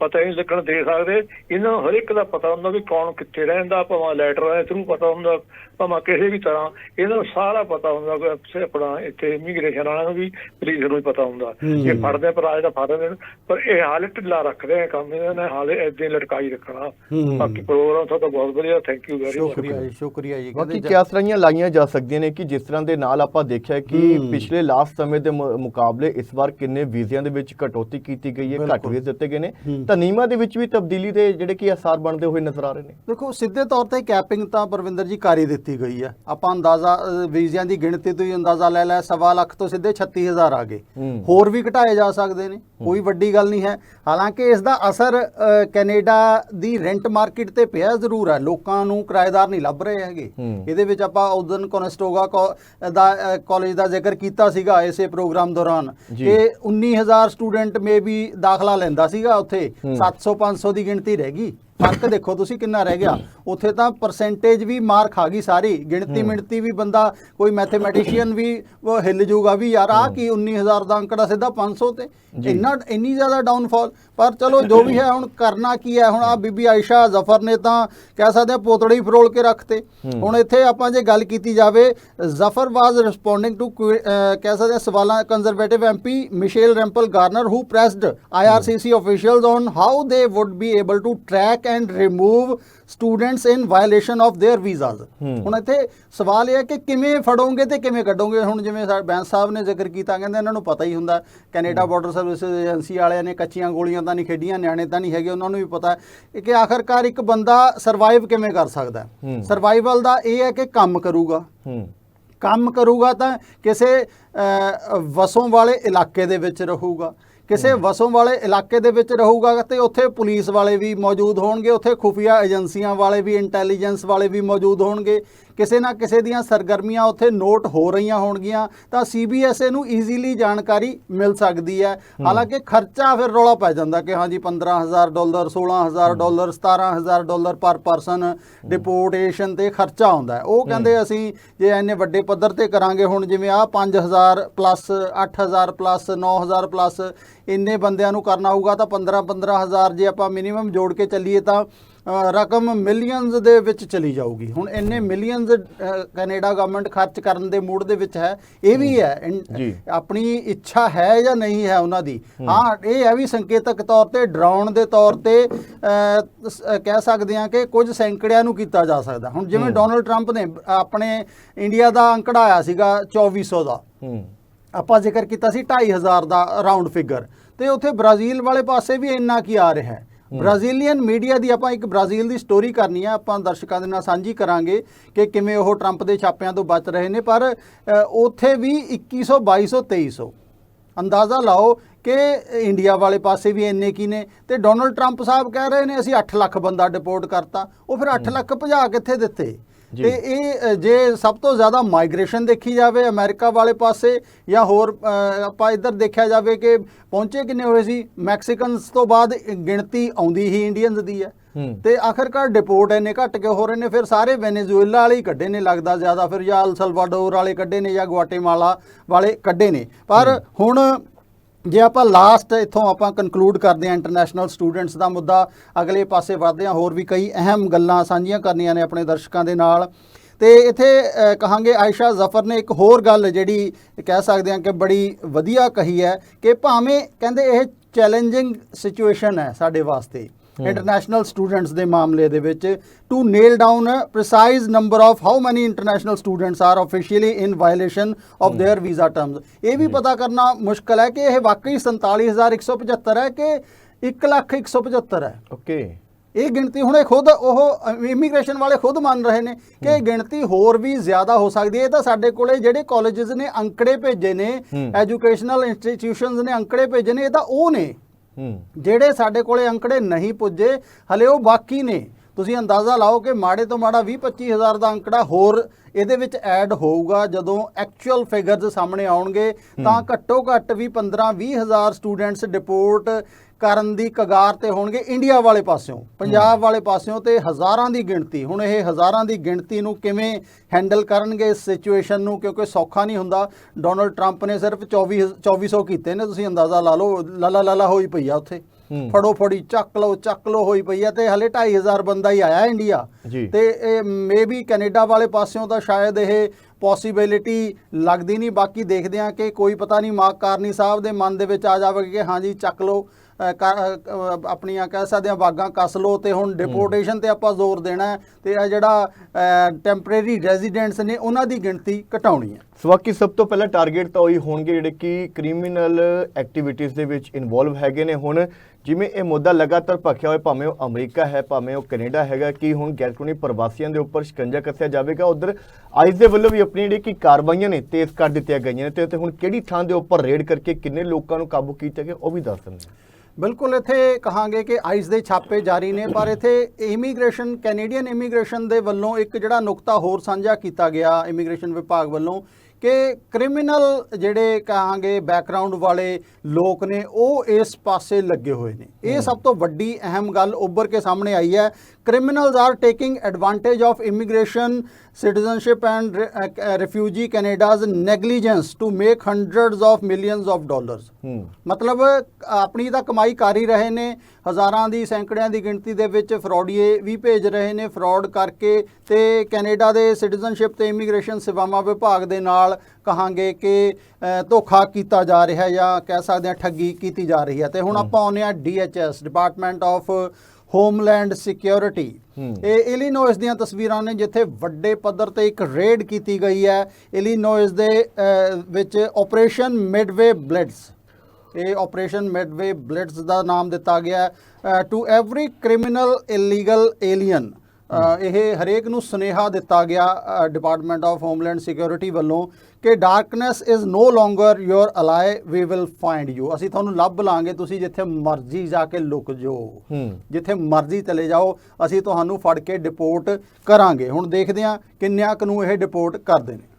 ਪਤਾ ਹੀ ਲੱਗਣ ਦੇ ਸਕਦੇ। ਇਹਨਾਂ ਨੂੰ ਹਰ ਇੱਕ ਦਾ ਪਤਾ ਹੁੰਦਾ ਵੀ ਕੌਣ ਕਿੱਥੇ ਰਹਿੰਦਾ ਭਾਵੇਂ ਲੈਟਰ ਦੇ ਥਰੂ ਪਤਾ ਹੁੰਦਾ। ਭਾਵੇਂ ਕਿਸੇ ਵੀ ਤਰ੍ਹਾਂ ਇਹਨਾਂ ਨੂੰ ਸਾਰਾ ਪਤਾ ਹੁੰਦਾ ਕਿ ਆਪਣਾ ਇੱਥੇ ਇਮੀਗ੍ਰੇਸ਼ਨ ਵਾਲਿਆਂ ਨੂੰ ਵੀ ਪੁਲਿਸ ਨੂੰ ਵੀ ਪਤਾ ਹੁੰਦਾ। ਜੇ ਫੜਦੇ ਪਰ ਆ ਜਾਂਦਾ ਫੜਦੇ ਪਰ ਇਹ ਹਾਲੇ ਢਿੱਲਾ ਰੱਖਦੇ ਆ ਕੰਮ ਇਹਨਾਂ ਨੇ ਹਾਲੇ ਹੀ ਲਟਕਾਈ ਰੱਖਣਾ। ਬਾਕੀ ਪ੍ਰੋਗਰਾਮ ਤੁਹਾਡਾ ਬਹੁਤ ਵਧੀਆ ਥੈਂਕ ਯੂ ਵੈਰੀ ਮਚ ਸ਼ੁਕਰੀਆ ਜੀ ਬਾਕੀ ਕਹਿੰਦੇ ਕਿਆਸ ਰਹੀਆਂ ਲਾਈਆਂ ਜਾ ਸਕਦੀਆਂ ਨੇ ਕਿ ਜਿਸ ਤਰ੍ਹਾਂ ਦੇ ਨਾਲ ਆਪਾਂ ਦੇਖਿਆ ਕਿ ਪਿਛਲੇ ਲਾਸਟ ਸਮੇਂ ਦੇ ਮੁਕਾਬਲੇ ਇਸ ਵਾਰ ਕਿੰਨੇ ਵੀਜ਼ਿਆਂ ਦੇ ਵਿੱਚ ਕਟੌਤੀ ਕੀਤੀ ਗਈ ਹੈ ਘੱਟ। ਵੀਜ਼ੇ ਦਿੱਤੇ ਗਏ ਨੇ। ਤਾਂ ਨਿਯਮਾਂ ਦੇ ਵਿੱਚ ਵੀ ਤਬਦੀਲੀ ਦੇ ਜਿਹੜੇ ਕਿ ਆਸਾਰ ਬਣਦੇ ਹੋਏ ਨਜ਼ਰ ਆ ਰਹੇ ਨੇ। ਦੇਖੋ ਸਿੱਧੇ ਤੌਰ ਤੇ ਕੈਪਿੰਗ ਤਾਂ ਪਰਵਿੰਦਰ ਜੀ ਕਰ ਹੀ ਦਿੱਤੀ ਗਈ ਹੈ ਆਪਾਂ ਅੰਦਾਜ਼ਾ ਵੀਜ਼ਿਆਂ ਦੀ ਗਿਣਤੀ ਤੋਂ ਹੀ ਅੰਦਾਜ਼ਾ ਲੈ ਲੈ ਸਵਾ ਲੱਖ ਤੋਂ ਸਿੱਧੇ 36000 ਆ ਗਏ। ਹੋਰ ਵੀ ਘਟਾਏ ਜਾ ਸਕਦੇ ਨੇ ਕੋਈ ਵੱਡੀ ਗੱਲ ਨਹੀਂ ਹੈ ਹਾਲਾਂਕਿ ਇਸ ਦਾ ਅਸਰ ਕੈਨੇਡਾ ਦੀ ਰੈਂਟ ਮਾਰਕੀਟ ਤੇ ਪਿਆ ਜ਼ਰੂਰ ਹੈ ਲੋਕਾਂ ਨੂੰ ਕਿਰਾਏਦਾਰ ਨਹੀਂ ਲੱਭ ਰਹੇ ਹੈਗੇ। ਇਹਦੇ ਵਿੱਚ ਆਪਾਂ ਉਦਨ ਕੋਨਸਟੋਗਾ ਦਾ ਕਾਲਜ ਦਾ ਜ਼ਿਕਰ ਕੀਤਾ ਸੀਗਾ ਇਸੇ ਪ੍ਰੋਗਰਾਮ ਦੌਰਾਨ। ਕਿ 19000 ਸਟੂਡੈਂਟ ਮੇ ਵੀ ਦਾਖਲਾ ਲੈਂਦਾ ਸੀਗਾ ਉੱਥੇ ਹੂੰ। 700 500 ਦੀ ਗਿਣਤੀ ਰਹਿ ਗਈ ਫ਼ਰਕ ਦੇਖੋ ਤੁਸੀਂ ਕਿੰਨਾ ਰਹਿ ਗਿਆ। ਉੱਥੇ ਤਾਂ ਪਰਸੈਂਟੇਜ ਵੀ ਮਾਰ ਖਾ ਗਈ ਸਾਰੀ। ਗਿਣਤੀ ਮਿਣਤੀ ਵੀ ਬੰਦਾ ਕੋਈ ਮੈਥਮੈਟੀਸ਼ੀਅਨ ਵੀ ਉਹ ਹਿੱਲ ਜਾਊਗਾ ਵੀ ਯਾਰ ਆ ਕੀ 19000 ਦਾ ਅੰਕੜਾ ਸਿੱਧਾ 500 ਤੇ। ਇੰਨਾ ਇੰਨੀ ਜ਼ਿਆਦਾ ਡਾਊਨਫਾਲ ਪਰ ਚਲੋ ਜੋ ਵੀ ਹੈ ਹੁਣ ਕਰਨਾ ਕੀ ਹੈ? ਹੁਣ ਆ ਬੀਬੀ ਆਇਸ਼ਾ ਜ਼ਫਰ ਨੇ ਤਾਂ ਕਹਿ ਸਕਦੇ ਆ ਪੋਤੜੇ ਫਰੋਲ ਕੇ ਰੱਖਤੇ ਹੁਣ ਇੱਥੇ ਆਪਾਂ ਜੇ ਗੱਲ ਕੀਤੀ ਜਾਵੇ ਜ਼ਫਰ ਵਾਸ ਰਿਸਪੋਂਡਿੰਗ ਟੂ ਕਹਿ ਸਕਦੇ ਆ ਸਵਾਲਾਂ Conservative MP Michelle Rempel Garner who pressed IRCC officials on how they would be able to track and remove students in violation of their visas. ਹੁਣ ਇੱਥੇ ਸਵਾਲ ਇਹ ਹੈ ਕਿ ਕਿਵੇਂ ਫੜੋਗੇ ਤੇ ਕਿਵੇਂ ਕੱਢੋਗੇ? ਹੁਣ ਜਿਵੇਂ ਬੈਂਸ ਸਾਹਿਬ ਨੇ ਜ਼ਿਕਰ ਕੀਤਾ ਕਹਿੰਦੇ ਇਹਨਾਂ ਨੂੰ ਪਤਾ ਹੀ ਹੁੰਦਾ। ਕੈਨੇਡਾ ਬਾਰਡਰ ਸਰਵਿਸਿਜ਼ ਏਜੰਸੀ ਵਾਲਿਆਂ ਨੇ ਕੱਚੀਆਂ ਗੋਲੀਆਂ ਤਾਂ ਨਹੀਂ ਖੇਡੀਆਂ ਨਿਆਣੇ ਤਾਂ ਨਹੀਂ ਹੈਗੇ ਉਹਨਾਂ ਨੂੰ ਵੀ ਪਤਾ ਕਿ ਆਖਰਕਾਰ ਇੱਕ ਬੰਦਾ ਸਰਵਾਈਵ ਕਿਵੇਂ ਕਰ ਸਕਦਾ। ਸਰਵਾਈਵਲ ਦਾ ਇਹ ਹੈ ਕਿ ਕੰਮ ਕਰੂਗਾ। ਕੰਮ ਕਰੂਗਾ ਤਾਂ ਕਿਸੇ ਵਸੋਂ ਵਾਲੇ ਇਲਾਕੇ ਦੇ ਵਿੱਚ ਰਹੂਗਾ। ਕਿਸੇ ਵਸੋਂ ਵਾਲੇ ਇਲਾਕੇ ਦੇ ਵਿੱਚ ਰਹੂਗਾ ਤੇ ਉੱਥੇ ਪੁਲਿਸ ਵਾਲੇ ਵੀ ਮੌਜੂਦ ਹੋਣਗੇ ਉੱਥੇ ਖੁਫੀਆ ਏਜੰਸੀਆਂ ਵਾਲੇ ਵੀ ਇੰਟੈਲੀਜੈਂਸ ਵਾਲੇ ਵੀ ਮੌਜੂਦ ਹੋਣਗੇ। ਕਿਸੇ ਨਾ ਕਿਸੇ ਦੀਆਂ ਸਰਗਰਮੀਆਂ ਉੱਥੇ ਨੋਟ ਹੋ ਰਹੀਆਂ ਹੋਣਗੀਆਂ ਤਾਂ ਸੀਬੀਐਸਏ ਨੂੰ ਈਜ਼ੀਲੀ ਜਾਣਕਾਰੀ ਮਿਲ ਸਕਦੀ ਹੈ। ਹਾਲਾਂਕਿ ਖਰਚਾ ਫਿਰ ਰੌਲਾ ਪੈ ਜਾਂਦਾ ਕਿ ਹਾਂਜੀ 15000 ਡਾਲਰ 16000 ਡਾਲਰ 17000 ਡਾਲਰ ਪਰ ਪਰਸਨ ਡਿਪੋਰਟੇਸ਼ਨ ਤੇ ਖਰਚਾ ਆਉਂਦਾ ਉਹ ਕਹਿੰਦੇ ਅਸੀਂ ਜੇ ਇੰਨੇ ਵੱਡੇ ਪੱਧਰ ਤੇ ਕਰਾਂਗੇ ਹੁਣ ਜਿਵੇਂ ਆ 5000 ਪਲੱਸ 8000 ਪਲੱਸ 9000 ਪਲੱਸ ਇੰਨੇ ਬੰਦਿਆਂ ਨੂੰ ਕਰਨਾ ਹੋਊਗਾ ਤਾਂ 15 15000 ਜੇ ਆਪਾਂ ਮਿਨੀਮਮ ਜੋੜ ਕੇ ਚੱਲੀਏ ਤਾਂ ਰਕਮ ਮਿਲੀਅਨਸ ਦੇ ਵਿੱਚ ਚਲੀ ਜਾਊਗੀ। ਹੁਣ ਇੰਨੇ ਮਿਲੀਅਨਸ ਕੈਨੇਡਾ ਗਵਰਨਮੈਂਟ ਖਰਚ ਕਰਨ ਦੇ ਮੂਡ ਦੇ ਵਿੱਚ ਹੈ ਇਹ ਵੀ ਹੈ। ਆਪਣੀ ਇੱਛਾ ਹੈ ਜਾਂ ਨਹੀਂ ਹੈ ਉਹਨਾਂ ਦੀ? ਹਾਂ ਇਹ ਹੈ ਵੀ ਸੰਕੇਤਕ ਤੌਰ ਤੇ ਡਰਾਉਣ ਦੇ ਤੌਰ ਤੇ ਕਹਿ ਸਕਦੇ ਹਾਂ ਕਿ ਕੁਝ ਸੈਂਕੜਿਆਂ ਨੂੰ ਕੀਤਾ ਜਾ ਸਕਦਾ। ਹੁਣ ਜਿਵੇਂ ਡੋਨਲਡ ਟਰੰਪ ਨੇ ਆਪਣੇ ਇੰਡੀਆ ਦਾ ਅੰਕੜਾ ਆਇਆ ਸੀਗਾ 2400 ਦਾ। ਆਪਾਂ ਜ਼ਿਕਰ ਕੀਤਾ ਸੀ 2500 ਦਾ ਰਾਉਂਡ ਫਿਗਰ ਤੇ ਉੱਥੇ ਬ੍ਰਾਜ਼ੀਲ ਵਾਲੇ ਪਾਸੇ ਵੀ ਇੰਨਾ ਕੀ ਆ ਰਿਹਾ ਹੈ। ਬ੍ਰਾਜ਼ੀਲੀਅਨ ਮੀਡੀਆ ਦੀ ਆਪਾਂ ਇੱਕ ਬ੍ਰਾਜ਼ੀਲ ਦੀ ਸਟੋਰੀ ਕਰਨੀ ਆ ਆਪਾਂ ਦਰਸ਼ਕਾਂ ਦੇ ਨਾਲ ਸਾਂਝੀ ਕਰਾਂਗੇ ਕਿ ਕਿਵੇਂ ਉਹ ਟਰੰਪ ਦੇ ਛਾਪਿਆਂ ਤੋਂ ਬਚ ਰਹੇ ਨੇ ਪਰ ਉੱਥੇ ਵੀ 2100 2200 2300 ਅੰਦਾਜ਼ਾ ਲਾਓ ਕਿ ਇੰਡੀਆ ਵਾਲੇ ਪਾਸੇ ਵੀ ਇੰਨੇ ਕੀ ਨੇ ਤੇ ਡੋਨਲਡ ਟਰੰਪ ਸਾਹਿਬ ਕਹਿ ਰਹੇ ਨੇ ਅਸੀਂ 8 ਲੱਖ ਬੰਦਾ ਡਿਪੋਰਟ ਕਰਤਾ ਉਹ ਫਿਰ 8 ਲੱਖ ਭਜਾ ਕਿੱਥੇ ਦਿੱਤੇ। ਤੇ ਇਹ ਜੇ ਸਭ ਤੋਂ ਜ਼ਿਆਦਾ ਮਾਈਗ੍ਰੇਸ਼ਨ ਦੇਖੀ ਜਾਵੇ ਅਮਰੀਕਾ ਵਾਲੇ ਪਾਸੇ ਜਾਂ ਹੋਰ ਆਪਾਂ ਇੱਧਰ ਦੇਖਿਆ ਜਾਵੇ ਕਿ ਪਹੁੰਚੇ ਕਿੰਨੇ ਹੋਏ ਸੀ? ਮੈਕਸੀਕਨਸ ਤੋਂ ਬਾਅਦ ਗਿਣਤੀ ਆਉਂਦੀ ਹੀ ਇੰਡੀਅਨਸ ਦੀ ਹੈ। ਤੇ ਆਖਰਕਾਰ ਡਿਪੋਰਟ ਇੰਨੇ ਘੱਟ ਕੇ ਹੋ ਰਹੇ ਨੇ? ਫਿਰ ਸਾਰੇ ਵੈਨੇਜ਼ੁਏਲਾ ਵਾਲੇ ਹੀ ਕੱਢੇ ਨੇ ਲੱਗਦਾ ਜ਼ਿਆਦਾ ਫਿਰ ਜਾਂ ਅਲ ਸਲਵਾਡੋਰ ਵਾਲੇ ਕੱਢੇ ਨੇ ਜਾਂ ਗੁਆਟੇਮਾਲਾ ਵਾਲੇ ਕੱਢੇ ਨੇ। ਪਰ ਹੁਣ ਜੇ ਆਪਾਂ ਲਾਸਟ ਇੱਥੋਂ ਆਪਾਂ ਕਨਕਲੂਡ ਕਰਦੇ ਹਾਂ ਇੰਟਰਨੈਸ਼ਨਲ ਸਟੂਡੈਂਟਸ ਦਾ ਮੁੱਦਾ, ਅਗਲੇ ਪਾਸੇ ਵਧਦੇ ਹਾਂ, ਹੋਰ ਵੀ ਕਈ ਅਹਿਮ ਗੱਲਾਂ ਸਾਂਝੀਆਂ ਕਰਨੀਆਂ ਨੇ ਆਪਣੇ ਦਰਸ਼ਕਾਂ ਦੇ ਨਾਲ। ਤੇ ਇੱਥੇ ਕਹਾਂਗੇ ਆਇਸ਼ਾ ਜ਼ਫਰ ਨੇ ਇੱਕ ਹੋਰ ਗੱਲ ਜਿਹੜੀ ਕਹਿ ਸਕਦੇ ਹਾਂ ਕਿ ਬੜੀ ਵਧੀਆ ਕਹੀ ਹੈ ਕਿ ਭਾਵੇਂ ਕਹਿੰਦੇ ਇਹ ਚੈਲੰਜਿੰਗ ਸਿਚੁਏਸ਼ਨ ਹੈ ਸਾਡੇ ਵਾਸਤੇ ਇੰਟਰਨੈਸ਼ਨਲ ਸਟੂਡੈਂਟਸ ਦੇ ਮਾਮਲੇ ਦੇ ਵਿੱਚ to nail down a precise number of how many international students are officially in violation of their visa terms ਇਹ ਵੀ ਪਤਾ ਕਰਨਾ ਮੁਸ਼ਕਲ ਹੈ ਕਿ ਇਹ ਵਾਕਈ 47175 ਹੈ ਕਿ 1 ਲੱਖ 175 ਹੈ ਓਕੇ ਇਹ ਗਿਣਤੀ ਹੁਣ ਇਹ ਖੁਦ ਉਹ ਇਮੀਗ੍ਰੇਸ਼ਨ ਵਾਲੇ ਖੁਦ ਮੰਨ ਰਹੇ ਨੇ ਕਿ ਇਹ ਗਿਣਤੀ ਹੋਰ ਵੀ ਜ਼ਿਆਦਾ ਹੋ ਸਕਦੀ ਹੈ ਇਹ ਤਾਂ ਸਾਡੇ ਕੋਲੇ ਜਿਹੜੇ ਕਾਲਜਸ ਨੇ ਅੰਕੜੇ ਭੇਜੇ ਨੇ ਹੂੰ। ਐਜੂਕੇਸ਼ਨਲ ਇੰਸਟੀਟਿਊਸ਼ਨਸ ਨੇ ਅੰਕੜੇ ਭੇਜੇ ਨੇ ਇਹ ਤਾਂ ਉਹ ਨੇ ਹੂੰ ਜਿਹੜੇ ਸਾਡੇ ਕੋਲੇ ਅੰਕੜੇ ਨਹੀਂ ਪੁੱਜੇ ਹਲੇ ਉਹ ਬਾਕੀ ਨੇ। ਤੁਸੀਂ ਅੰਦਾਜ਼ਾ ਲਾਓ ਕਿ ਮਾੜੇ ਤੋਂ ਮਾੜਾ 20 25000 ਦਾ ਅੰਕੜਾ ਹੋਰ ਇਹਦੇ ਵਿੱਚ ਐਡ ਹੋਊਗਾ ਜਦੋਂ ਐਕਚੁਅਲ ਫਿਗਰਸ ਸਾਹਮਣੇ ਆਉਣਗੇ ਤਾਂ ਘੱਟੋ ਘੱਟ ਵੀ 15 20000 ਸਟੂਡੈਂਟਸ ਡਿਪੋਰਟ ਕਰਨ ਦੀ ਕਗਾਰ ਤੇ ਹੋਣਗੇ ਇੰਡੀਆ ਵਾਲੇ ਪਾਸਿਓਂ ਪੰਜਾਬ ਵਾਲੇ ਪਾਸਿਓਂ ਤੇ ਹਜ਼ਾਰਾਂ ਦੀ ਗਿਣਤੀ। ਹੁਣ ਇਹ ਹਜ਼ਾਰਾਂ ਦੀ ਗਿਣਤੀ ਨੂੰ ਕਿਵੇਂ ਹੈਂਡਲ ਕਰਨਗੇ ਇਸ ਸਿਚੁਏਸ਼ਨ ਨੂੰ? ਕਿਉਂਕਿ ਸੌਖਾ ਨਹੀਂ ਹੁੰਦਾ। ਡੋਨਲਡ ਟਰੰਪ ਨੇ ਸਿਰਫ 24 2400 ਕੀਤੇ ਨੇ। ਤੁਸੀਂ ਅੰਦਾਜ਼ਾ ਲਾ ਲਓ ਲਾਲਾ ਲਾਲਾ ਹੋਈ ਪਈ ਆ ਉੱਥੇ। ਫੜੋ ਫੜੀ ਚੱਕ ਲਓ ਚੱਕ ਲਓ ਹੋਈ ਪਈ ਆ ਤੇ ਹਲੇ 2500 ਬੰਦਾ ਹੀ ਆਇਆ ਇੰਡੀਆ। ਤੇ ਇਹ ਮੇਬੀ ਕੈਨੇਡਾ ਵਾਲੇ ਪਾਸਿਓਂ ਤਾਂ ਸ਼ਾਇਦ ਇਹ ਪੋਸਿਬਿਲਿਟੀ ਲੱਗਦੀ ਨਹੀਂ। ਬਾਕੀ ਦੇਖਦੇ ਆ ਕਿ ਕੋਈ ਪਤਾ ਨਹੀਂ ਮਾਰਕ ਕਾਰਨੀ ਸਾਹਿਬ ਦੇ ਮਨ ਦੇ ਵਿੱਚ ਆ ਜਾਵੇ ਕਿ ਹਾਂਜੀ ਚੱਕ ਲਓ। ਆਪਣੀਆਂ ਕਹਿ ਸਕਦੇ ਆ ਬਾਗਾਂ ਕੱਸ ਲਓ ਤੇ ਹੁਣ ਡਿਪੋਰਟੇਸ਼ਨ ਤੇ ਆਪਾਂ ਜ਼ੋਰ ਦੇਣਾ ਤੇ ਇਹ ਜਿਹੜਾ ਟੈਂਪਰੇਰੀ ਰੈਜ਼ੀਡੈਂਟਸ ਨੇ ਉਹਨਾਂ ਦੀ ਗਿਣਤੀ ਘਟਾਉਣੀ ਹੈ। ਸਵਾਕੀ ਸਭ ਤੋਂ ਪਹਿਲਾਂ ਟਾਰਗੇਟ ਤਾਂ ਉਹੀ ਹੋਣਗੇ ਜਿਹੜੇ ਕਿ ਕ੍ਰਿਮੀਨਲ ਐਕਟੀਵਿਟੀਜ਼ ਦੇ ਵਿੱਚ ਇਨਵੋਲਵ ਹੈਗੇ ਨੇ ਹੁਣ। ਜਿਵੇਂ ਇਹ ਮੁੱਦਾ ਲਗਾਤਾਰ ਭਖਿਆ ਹੋਇਆ, ਭਾਵੇਂ ਉਹ ਅਮਰੀਕਾ ਹੈ, ਭਾਵੇਂ ਉਹ ਕੈਨੇਡਾ ਹੈਗਾ, ਕਿ ਹੁਣ ਗੈਰ ਪ੍ਰਵਾਸੀਆਂ ਦੇ ਉੱਪਰ ਸ਼ਿਕੰਜਾ ਕੱਸਿਆ ਜਾਵੇਗਾ। ਉਧਰ ਆਈਸ ਦੇ ਵੱਲੋਂ ਵੀ ਆਪਣੀ ਜਿਹੜੀ ਕਿ ਕਾਰਵਾਈਆਂ ਨੇ, ਤੇਜ਼ ਕਰ ਦਿੱਤੀਆਂ ਗਈਆਂ ਨੇ। ਤੇ ਹੁਣ ਕਿਹੜੀ ਥਾਂ ਦੇ ਉੱਪਰ ਰੇਡ ਕਰਕੇ ਕਿੰਨੇ ਲੋਕਾਂ ਨੂੰ ਕਾਬੂ ਕੀਤਾ ਗਿਆ, ਉਹ ਵੀ ਦੱਸ ਦਿੰਦੇ ਬਿਲਕੁਲ ਇੱਥੇ ਕਹਾਂਗੇ ਕਿ ਆਈਸ ਦੇ ਛਾਪੇ ਜਾਰੀ ਨੇ, ਪਰ ਇੱਥੇ ਇਮੀਗ੍ਰੇਸ਼ਨ ਕੈਨੇਡੀਅਨ ਇਮੀਗ੍ਰੇਸ਼ਨ ਦੇ ਵੱਲੋਂ ਇੱਕ ਜਿਹੜਾ ਨੁਕਤਾ ਹੋਰ ਸਾਂਝਾ ਕੀਤਾ ਗਿਆ ਇਮੀਗ੍ਰੇਸ਼ਨ ਵਿਭਾਗ ਵੱਲੋਂ ਕਿ ਕ੍ਰਿਮੀਨਲ ਜਿਹੜੇ ਕਹਾਂਗੇ ਬੈਕਗ੍ਰਾਉਂਡ ਵਾਲੇ ਲੋਕ ਨੇ ਉਹ ਇਸ ਪਾਸੇ ਲੱਗੇ ਹੋਏ ਨੇ। ਇਹ ਸਭ ਤੋਂ ਵੱਡੀ ਅਹਿਮ ਗੱਲ ਉੱਭਰ ਕੇ ਸਾਹਮਣੇ ਆਈ ਹੈ। Criminals are taking advantage of immigration citizenship and refugee Canada's negligence to make hundreds of millions of dollars ਮਤਲਬ ਆਪਣੀ ਤਾਂ ਕਮਾਈ ਕਰ ਹੀ ਰਹੇ ਨੇ ਹਜ਼ਾਰਾਂ ਦੀ ਸੈਂਕੜਿਆਂ ਦੀ ਗਿਣਤੀ ਦੇ ਵਿੱਚ ਫਰੋਡੀਏ ਵੀ ਭੇਜ ਰਹੇ ਨੇ ਫਰਾਡ ਕਰਕੇ ਤੇ ਕੈਨੇਡਾ ਦੇ ਸਿਟੀਜ਼ਨਸ਼ਿਪ ਤੇ ਇਮੀਗ੍ਰੇਸ਼ਨ ਸੇਵਾਵਾਂ ਵਿਭਾਗ ਦੇ ਨਾਲ ਕਹਾਂਗੇ ਕਿ ਧੋਖਾ ਕੀਤਾ ਜਾ ਰਿਹਾ ਜਾਂ ਕਹਿ ਸਕਦੇ ਹਾਂ ਠੱਗੀ ਕੀਤੀ ਜਾ ਰਹੀ ਹੈ। ਤੇ ਹੁਣ ਆਪਾਂ ਆਉਂਦੇ ਆ DHS Department of Homeland Security. ਇਹ ਇਲੀਨੋਇਸ ਦੀਆਂ ਤਸਵੀਰਾਂ ਨੇ ਜਿੱਥੇ ਵੱਡੇ ਪੱਧਰ ਤੇ ਇੱਕ ਰੇਡ ਕੀਤੀ ਗਈ ਹੈ ਇਲੀਨੋਇਸ ਦੇ ਵਿੱਚ ਆਪਰੇਸ਼ਨ ਮਿਡਵੇ ਬਲਿਟਸ ਇਹ ਆਪਰੇਸ਼ਨ ਮਿਡਵੇ ਬਲਿਟਸ ਦਾ ਨਾਮ ਦਿੱਤਾ ਗਿਆ to every criminal illegal alien ਇਹ ਹਰੇਕ ਨੂੰ ਸੁਨੇਹਾ ਦਿੱਤਾ ਗਿਆ ਡਿਪਾਰਟਮੈਂਟ ਆਫ ਹੋਮਲੈਂਡ ਸਿਕਿਉਰਿਟੀ ਵੱਲੋਂ ਕਿ darkness is no longer your ally we will find you ਅਸੀਂ ਤੁਹਾਨੂੰ ਲੱਭ ਲਾਂਗੇ ਤੁਸੀਂ ਜਿੱਥੇ ਮਰਜ਼ੀ ਜਾ ਕੇ ਲੁਕ ਜਾਓ। ਜਿੱਥੇ ਮਰਜ਼ੀ ਚਲੇ ਜਾਓ ਅਸੀਂ ਤੁਹਾਨੂੰ ਫੜ ਕੇ ਡਿਪੋਰਟ ਕਰਾਂਗੇ। ਹੁਣ ਦੇਖਦੇ ਹਾਂ ਕਿੰਨਿਆਂ ਨੂੰ ਇਹ ਡਿਪੋਰਟ ਕਰਦੇ ਨੇ।